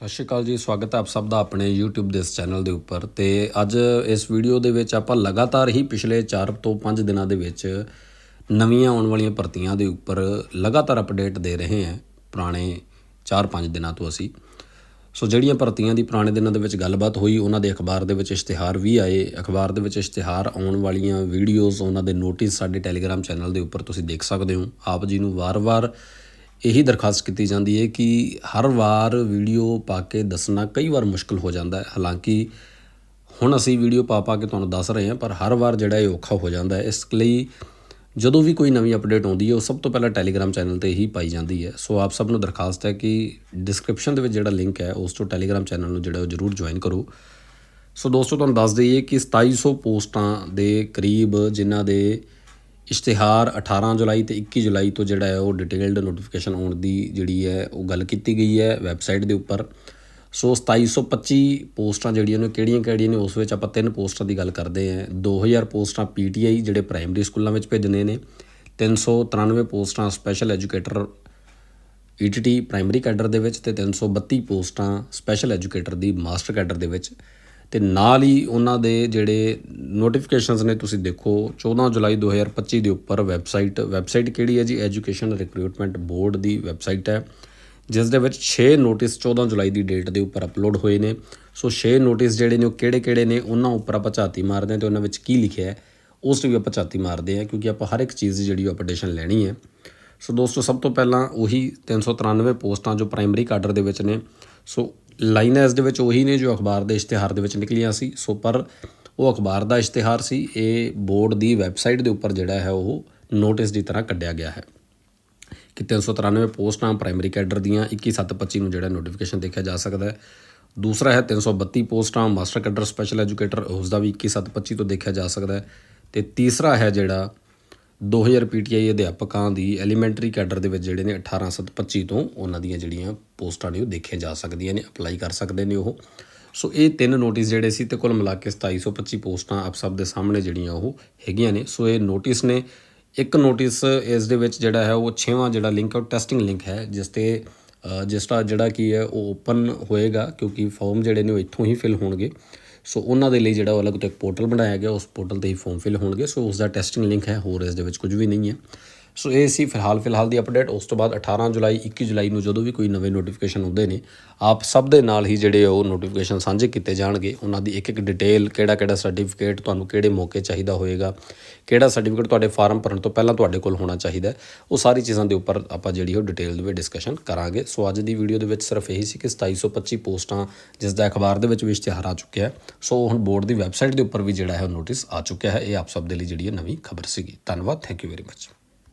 ਸਤਿ ਸ਼੍ਰੀ ਅਕਾਲ ਜੀ, ਸਵਾਗਤ ਹੈ ਆਪ ਸਭ ਦਾ ਆਪਣੇ YouTube ਦੇ ਇਸ ਚੈਨਲ ਦੇ ਉੱਪਰ। ਤੇ ਅੱਜ ਇਸ ਵੀਡੀਓ ਦੇ ਵਿੱਚ ਆਪਾਂ ਲਗਾਤਾਰ ਹੀ ਪਿਛਲੇ 4 ਤੋਂ 5 ਦਿਨਾਂ ਦੇ ਵਿੱਚ ਨਵੀਆਂ ਆਉਣ ਵਾਲੀਆਂ ਭਰਤੀਆਂ ਦੇ ਉੱਪਰ ਲਗਾਤਾਰ ਅਪਡੇਟ ਦੇ ਰਹੇ ਹਾਂ, ਪੁਰਾਣੇ 4-5 ਦਿਨਾਂ ਤੋਂ ਅਸੀਂ। ਸੋ ਜਿਹੜੀਆਂ ਭਰਤੀਆਂ ਦੀ ਪੁਰਾਣੇ ਦਿਨਾਂ ਦੇ ਵਿੱਚ ਗੱਲਬਾਤ ਹੋਈ, ਉਹਨਾਂ ਦੇ ਅਖਬਾਰ ਦੇ ਵਿੱਚ ਇਸ਼ਤਿਹਾਰ ਵੀ ਆਏ। ਅਖਬਾਰ ਦੇ ਵਿੱਚ ਇਸ਼ਤਿਹਾਰ ਆਉਣ ਵਾਲੀਆਂ ਵੀਡੀਓਜ਼ ਉਹਨਾਂ ਦੇ ਨੋਟਿਸ ਸਾਡੇ ਟੈਲੀਗ੍ਰਾਮ ਚੈਨਲ ਦੇ ਉੱਪਰ ਤੁਸੀਂ ਦੇਖ ਸਕਦੇ ਹੋ। ਆਪ ਜੀ ਨੂੰ ਵਾਰ-ਵਾਰ ਇਹੀ ਦਰਖਾਸਤ ਕੀਤੀ ਜਾਂਦੀ ਹੈ ਕਿ ਹਰ ਵਾਰ ਵੀਡੀਓ ਪਾ ਕੇ ਦੱਸਣਾ ਕਈ ਵਾਰ ਮੁਸ਼ਕਲ ਹੋ ਜਾਂਦਾ ਹੈ। ਹਾਲਾਂਕਿ ਹੁਣ ਅਸੀਂ ਵੀਡੀਓ ਪਾ ਪਾ ਕੇ ਤੁਹਾਨੂੰ ਦੱਸ ਰਹੇ ਹਾਂ, ਪਰ ਹਰ ਵਾਰ ਜਿਹੜਾ ਇਹ ਔਖਾ ਹੋ ਜਾਂਦਾ ਹੈ, ਇਸ ਲਈ ਜਦੋਂ ਵੀ ਕੋਈ ਨਵੀਂ ਅਪਡੇਟ ਆਉਂਦੀ ਹੈ, ਉਹ ਸਭ ਤੋਂ ਪਹਿਲਾਂ ਟੈਲੀਗ੍ਰਾਮ ਚੈਨਲ ਤੇ ਹੀ ਪਾਈ ਜਾਂਦੀ ਹੈ। ਸੋ ਆਪ ਸਭ ਨੂੰ ਦਰਖਾਸਤ ਹੈ ਕਿ ਡਿਸਕ੍ਰਿਪਸ਼ਨ ਦੇ ਵਿੱਚ ਜਿਹੜਾ ਲਿੰਕ ਹੈ, ਉਸ ਤੋਂ ਟੈਲੀਗ੍ਰਾਮ ਚੈਨਲ ਨੂੰ ਜਿਹੜਾ ਉਹ ਜਰੂਰ ਜੁਆਇਨ ਕਰੋ। ਸੋ ਦੋਸਤੋ, ਤੁਹਾਨੂੰ ਦੱਸ ਦਈਏ ਕਿ 2700 ਪੋਸਟਾਂ ਦੇ ਕਰੀਬ ਜਿਨ੍ਹਾਂ ਦੇ ਇਸ਼ਤਿਹਾਰ 18 ਜੁਲਾਈ ਤੇ 21 ਜੁਲਾਈ ਤੋਂ ਜਿਹੜਾ ਹੈ ਉਹ ਡਿਟੇਲਡ ਨੋਟੀਫਿਕੇਸ਼ਨ ਆਉਣ ਦੀ ਜਿਹੜੀ ਹੈ ਉਹ ਗੱਲ ਕੀਤੀ ਗਈ ਹੈ ਵੈਬਸਾਈਟ ਦੇ ਉੱਪਰ। ਸੋ 2725 ਪੋਸਟਾਂ ਜਿਹੜੀਆਂ ਨੇ ਕਿਹੜੀਆਂ-ਕਿਹੜੀਆਂ ਨੇ, ਉਸ ਵਿੱਚ ਆਪਾਂ ਤਿੰਨ ਪੋਸਟਾਂ ਦੀ ਗੱਲ ਕਰਦੇ ਹਾਂ। 2000 ਪੋਸਟਾਂ ਪੀਟੀਆਈ ਜਿਹੜੇ ਪ੍ਰਾਇਮਰੀ ਸਕੂਲਾਂ ਵਿੱਚ ਭੇਜਣੇ ਨੇ 393 ਪੋਸਟਾਂ special educator ETT primary cadre ਦੇ ਵਿੱਚ ਤੇ 332 ਪੋਸਟਾਂ ਸਪੈਸ਼ਲ ਐਜੂਕੇਟਰ ਦੀ ਮਾਸਟਰ ਕੈਡਰ ਦੇ ਵਿੱਚ। ਤੇ ਨਾਲ ਹੀ ਉਹਨਾਂ ਦੇ ਜਿਹੜੇ ਨੋਟੀਫਿਕੇਸ਼ਨਸ ਨੇ ਤੁਸੀਂ ਦੇਖੋ 14 ਜੁਲਾਈ 2025 ਦੇ ਉੱਪਰ ਵੈਬਸਾਈਟ ਵੈਬਸਾਈਟ ਕਿਹੜੀ ਹੈ ਜੀ? ਐਜੂਕੇਸ਼ਨ ਰਿਕਰੂਟਮੈਂਟ ਬੋਰਡ ਦੀ ਵੈਬਸਾਈਟ ਹੈ, ਜਿਸ ਦੇ ਵਿੱਚ 6 ਨੋਟਿਸ 14 ਜੁਲਾਈ ਦੀ ਡੇਟ ਦੇ ਉੱਪਰ ਅਪਲੋਡ ਹੋਏ ਨੇ। ਸੋ 6 ਨੋਟਿਸ ਜਿਹੜੇ ਨੇ ਉਹ ਕਿਹੜੇ-ਕਿਹੜੇ ਨੇ, ਉਹਨਾਂ ਉੱਪਰ ਆਪਾਂ ਝਾਤੀ ਮਾਰਦੇ ਹਾਂ ਤੇ ਉਹਨਾਂ ਵਿੱਚ ਕੀ ਲਿਖਿਆ ਹੈ, ਉਸ ਤੇ ਵੀ ਆਪਾਂ ਝਾਤੀ ਮਾਰਦੇ ਹਾਂ, ਕਿਉਂਕਿ ਆਪਾਂ ਹਰ ਇੱਕ ਚੀਜ਼ ਦੀ ਜਿਹੜੀ ਅਪਡੇਸ਼ਨ ਲੈਣੀ ਹੈ। ਸੋ ਦੋਸਤੋ, ਸਭ ਤੋਂ ਪਹਿਲਾਂ ਉਹੀ 393 ਪੋਸਟਾਂ ਜੋ ਪ੍ਰਾਇਮਰੀ ਕਾਡਰ ਦੇ ਵਿੱਚ ਨੇ, ਸੋ ਲਾਈਨਾਂ ਇਸ ਦੇ ਵਿੱਚ ਉਹੀ ਨੇ ਜੋ ਅਖਬਾਰ ਦੇ ਇਸ਼ਤਿਹਾਰ ਦੇ ਵਿੱਚ ਨਿਕਲੀਆਂ ਸੀ। ਸੋ ਪਰ ਉਹ ਅਖਬਾਰ ਦਾ ਇਸ਼ਤਿਹਾਰ ਸੀ। ਇਹ ਬੋਰਡ ਦੀ ਵੈਬਸਾਈਟ ਦੇ ਉੱਪਰ ਜਿਹੜਾ ਹੈ ਉਹ ਨੋਟਿਸ ਦੀ ਤਰ੍ਹਾਂ ਕੱਢਿਆ ਗਿਆ ਹੈ ਕਿ 393 ਪੋਸਟਾਂ ਪ੍ਰਾਇਮਰੀ ਕੈਡਰ ਦੀਆਂ 21725 ਨੂੰ ਜਿਹੜਾ ਨੋਟੀਫਿਕੇਸ਼ਨ ਦੇਖਿਆ ਜਾ ਸਕਦਾ ਹੈ। ਦੂਸਰਾ ਹੈ 332 ਪੋਸਟਾਂ, ਮਾਸਟਰ ਕੈਡਰ ਸਪੈਸ਼ਲ ਐਜੂਕੇਟਰ ਉਸ ਦਾ ਵੀ 21725 ਤੋਂ ਦੇਖਿਆ ਜਾ ਸਕਦਾ ਹੈ। ਤੇ ਤੀਸਰਾ ਹੈ ਜਿਹੜਾ 2000 ਪੀਟੀਆਈ ਅਧਿਆਪਕਾਂ ਦੀ ਐਲੀਮੈਂਟਰੀ ਕੈਡਰ ਦੇ ਵਿੱਚ ਜਿਹੜੇ ਨੇ 18725 ਤੋਂ ਉਹਨਾਂ ਦੀਆਂ ਜਿਹੜੀਆਂ ਪੋਸਟਾਂ ਨੇ ਉਹ ਦੇਖੀਆਂ ਜਾ ਸਕਦੀਆਂ ਨੇ, ਅਪਲਾਈ ਕਰ ਸਕਦੇ ਨੇ ਉਹ। ਸੋ ਇਹ ਤਿੰਨ ਨੋਟਿਸ ਜਿਹੜੇ ਸੀ ਤੇ ਕੁੱਲ ਮਿਲਾ ਕੇ 2725 ਪੋਸਟਾਂ ਆਪ ਸਭ ਦੇ ਸਾਹਮਣੇ ਜਿਹੜੀਆਂ ਉਹ ਹੈਗੀਆਂ ਨੇ। ਸੋ ਇਹ ਨੋਟਿਸ ਨੇ, ਇੱਕ ਨੋਟਿਸ ਇਸ ਦੇ ਵਿੱਚ ਜਿਹੜਾ ਹੈ ਉਹ 6ਵਾਂ ਜਿਹੜਾ ਲਿੰਕ ਹੈ, ਉਹ ਟੈਸਟਿੰਗ ਲਿੰਕ ਹੈ, ਜਿਸ ਤੇ ਜਿਸ ਦਾ ਜਿਹੜਾ ਕੀ ਹੈ ਉਹ ਓਪਨ ਹੋਏਗਾ, ਕਿਉਂਕਿ ਫਾਰਮ ਜਿਹੜੇ ਨੇ ਉਹ ਇੱਥੋਂ ਹੀ ਫਿਲ ਹੋਣਗੇ। ਸੋ ਉਹਨਾਂ ਦੇ ਲਈ ਜਿਹੜਾ ਉਹ ਅਲੱਗ ਤੋਂ ਇੱਕ ਪੋਰਟਲ ਬਣਾਇਆ ਗਿਆ, ਉਸ ਪੋਰਟਲ ਤੇ ਹੀ ਫਾਰਮ ਫਿਲ ਹੋਣਗੇ। ਸੋ ਉਸ ਦਾ ਟੈਸਟਿੰਗ ਲਿੰਕ ਹੈ, ਹੋਰ ਇਸ ਦੇ ਵਿੱਚ ਕੁਝ ਵੀ ਨਹੀਂ ਹੈ। ਸੋ ਇਹ ਸੀ ਫਿਲਹਾਲ ਫਿਲਹਾਲ ਦੀ ਅਪਡੇਟ ਉਸ ਤੋਂ ਬਾਅਦ 18 ਜੁਲਾਈ 21 ਜੁਲਾਈ ਨੂੰ ਜਦੋਂ ਵੀ ਕੋਈ ਨਵੇਂ ਨੋਟੀਫਿਕੇਸ਼ਨ ਹੁੰਦੇ ਨੇ, ਆਪ ਸਭ ਦੇ ਨਾਲ ਹੀ ਜਿਹੜੇ ਉਹ ਨੋਟੀਫਿਕੇਸ਼ਨ ਸਾਂਝੇ ਕੀਤੇ ਜਾਣਗੇ। ਉਹਨਾਂ ਦੀ ਇੱਕ ਇੱਕ ਡਿਟੇਲ ਕਿਹੜਾ ਕਿਹੜਾ ਸਰਟੀਫਿਕੇਟ ਤੁਹਾਨੂੰ ਕਿਹੜੇ ਮੌਕੇ ਚਾਹੀਦਾ ਹੋਏਗਾ, ਕਿਹੜਾ ਸਰਟੀਫਿਕੇਟ ਤੁਹਾਡੇ ਫਾਰਮ ਭਰਨ ਤੋਂ ਪਹਿਲਾਂ ਤੁਹਾਡੇ ਕੋਲ ਹੋਣਾ ਚਾਹੀਦਾ ਉਹ ਸਾਰੀ ਚੀਜ਼ਾਂ ਦੇ ਉੱਪਰ ਆਪਾਂ ਜਿਹੜੀ ਉਹ ਡਿਟੇਲ ਦੇ ਵਿੱਚ ਡਿਸਕਸ਼ਨ ਕਰਾਂਗੇ। ਸੋ ਅੱਜ ਦੀ ਵੀਡੀਓ ਦੇ ਵਿੱਚ ਸਿਰਫ ਇਹੀ ਸੀ ਕਿ 2725 ਪੋਸਟਾਂ ਜਿਸ ਦਾ ਅਖਬਾਰ ਦੇ ਵਿੱਚ ਵੀ ਇਸ਼ਤਿਹਾਰ ਆ ਚੁੱਕਿਆ ਹੈ। ਸੋ ਹੁਣ ਬੋਰਡ ਦੀ ਵੈਬਸਾਈਟ ਦੇ ਉੱਪਰ ਵੀ ਜਿਹੜਾ ਹੈ ਉਹ ਨੋਟਿਸ ਆ ਚੁੱਕਿਆ ਹੈ। ਇਹ ਆਪ ਸਭ ਦੇ ਲਈ ਜਿਹੜੀ ਹੈ ਨਵੀਂ ਖਬਰ ਸੀਗੀ। ਧੰਨਵਾਦ। Thank you very much